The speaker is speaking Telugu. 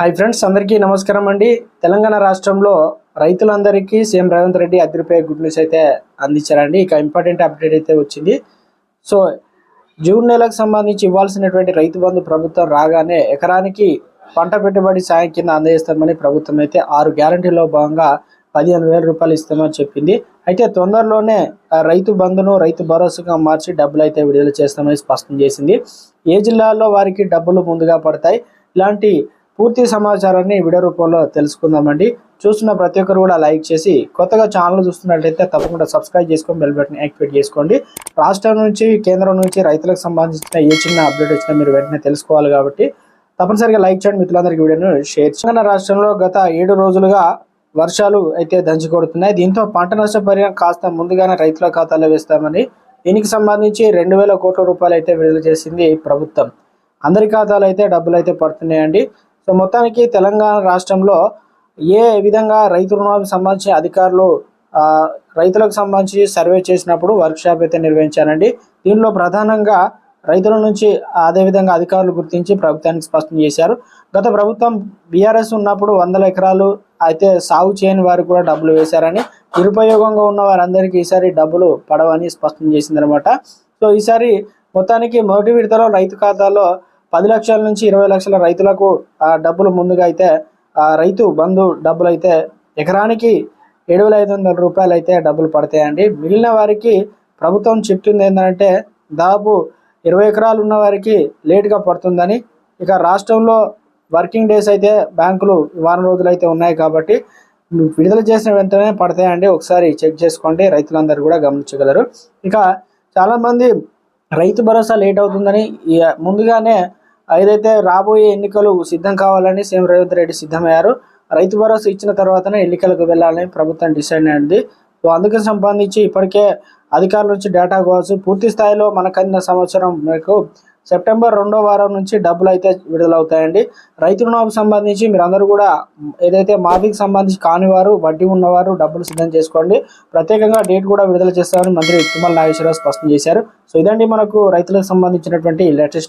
హాయ్ ఫ్రెండ్స్ అందరికీ నమస్కారం అండి. తెలంగాణ రాష్ట్రంలో రైతులందరికీ సీఎం రేవంత్ రెడ్డి అదిరిపోయే గుడ్ న్యూస్ అయితే అందించారండి. ఇక ఇంపార్టెంట్ అప్డేట్ అయితే వచ్చింది. సో జూన్ నెలకు సంబంధించి ఇవ్వాల్సినటువంటి రైతు బంధు ప్రభుత్వం రాగానే ఎకరానికి పంట పెట్టుబడి సాయం కింద అందజేస్తామని ప్రభుత్వం అయితే ఆరు గ్యారంటీలో భాగంగా పదిహేను వేల రూపాయలు ఇస్తామని చెప్పింది. అయితే తొందరలోనే ఆ రైతు బంధును రైతు భరోసాగా మార్చి డబ్బులు అయితే విడుదల చేస్తామని స్పష్టం చేసింది. ఏ జిల్లాల్లో వారికి డబ్బులు ముందుగా పడతాయి? ఇలాంటి పూర్తి సమాచారాన్ని వీడియో రూపంలో తెలుసుకుందామండి. చూస్తున్న ప్రతి ఒక్కరు కూడా లైక్ చేసి కొత్తగా ఛానల్ చూస్తున్నట్లయితే తప్పకుండా సబ్స్క్రైబ్ చేసుకొని బెల్ బటన్ యాక్టివేట్ చేసుకోండి. రాష్ట్రం నుంచి కేంద్రం నుంచి రైతులకు సంబంధించిన ఏ చిన్న అప్డేట్ వచ్చినా మీరు వెంటనే తెలుసుకోవాలి కాబట్టి తప్పనిసరిగా లైక్ చేయండి. మిత్రులందరికీ వీడియోను షేర్ తెలంగాణ రాష్ట్రంలో గత ఏడు రోజులుగా వర్షాలు అయితే దంచి కొడుతున్నాయి. దీంతో పంట నష్టపరిహారం కాస్త ముందుగానే రైతుల ఖాతాలో వేస్తామని దీనికి సంబంధించి రెండు వేల కోట్ల రూపాయలు అయితే విడుదల చేసింది ప్రభుత్వం. అందరి ఖాతాలు అయితే డబ్బులు అయితే పడుతున్నాయండి. సో మొత్తానికి తెలంగాణ రాష్ట్రంలో ఏ విధంగా రైతు రుణాలకు సంబంధించి అధికారులు రైతులకు సంబంధించి సర్వే చేసినప్పుడు వర్క్షాప్ అయితే నిర్వహించారండి. దీనిలో ప్రధానంగా రైతుల నుంచి అదేవిధంగా అధికారులు గుర్తించి ప్రభుత్వానికి స్పష్టం చేశారు. గత ప్రభుత్వం బీఆర్ఎస్ ఉన్నప్పుడు వందల ఎకరాలు అయితే సాగు చేయని వారికి కూడా డబ్బులు వేశారని నిరుపయోగంగా ఉన్న వారందరికీ ఈసారి డబ్బులు పడవని స్పష్టం చేసిందనమాట. సో ఈసారి మొత్తానికి మొదటి విడతలో రైతు ఖాతాలో పది లక్షల నుంచి ఇరవై లక్షల రైతులకు ఆ డబ్బులు ముందుగా అయితే ఆ రైతు బంధు డబ్బులు అయితే ఎకరానికి ఏడు వేల ఐదు వందల రూపాయలు అయితే డబ్బులు పడతాయండి. మిగిలిన వారికి ప్రభుత్వం చెప్తుంది ఏంటంటే దాదాపు ఇరవై ఎకరాలు ఉన్న వారికి లేట్గా పడుతుందని. ఇక రాష్ట్రంలో వర్కింగ్ డేస్ అయితే బ్యాంకులు వారం రోజులు అయితే ఉన్నాయి కాబట్టి విడుదల చేసిన వెంటనే పడతాయండి. ఒకసారి చెక్ చేసుకోండి రైతులందరూ కూడా గమనించగలరు. ఇక చాలామంది రైతు భరోసా లేట్ అవుతుందని ముందుగానే ఏదైతే రాబోయే ఎన్నికలు సిద్ధం కావాలని సీఎం రేవంత్ రెడ్డి సిద్ధమయ్యారు. రైతు భరోసా ఇచ్చిన తర్వాతనే ఎన్నికలకు వెళ్ళాలని ప్రభుత్వం డిసైడ్ అయింది. సో అందుకు సంబంధించి ఇప్పటికే అధికారుల నుంచి డేటా కావచ్చు పూర్తి స్థాయిలో మనకు అందిన సంవత్సరం మీకు సెప్టెంబర్ రెండో వారం నుంచి డబ్బులు అయితే విడుదలవుతాయండి. రైతు రుణాలకు సంబంధించి మీరు అందరూ కూడా ఏదైతే మాఫీకి సంబంధించి కానివారు వడ్డీ ఉన్నవారు డబ్బులు సిద్ధం చేసుకోండి. ప్రత్యేకంగా డేట్ కూడా విడుదల చేస్తామని మంత్రి తుమ్మల నాగేశ్వరరావు స్పష్టం చేశారు. సో ఇదండి మనకు రైతులకు సంబంధించినటువంటి లేటెస్ట్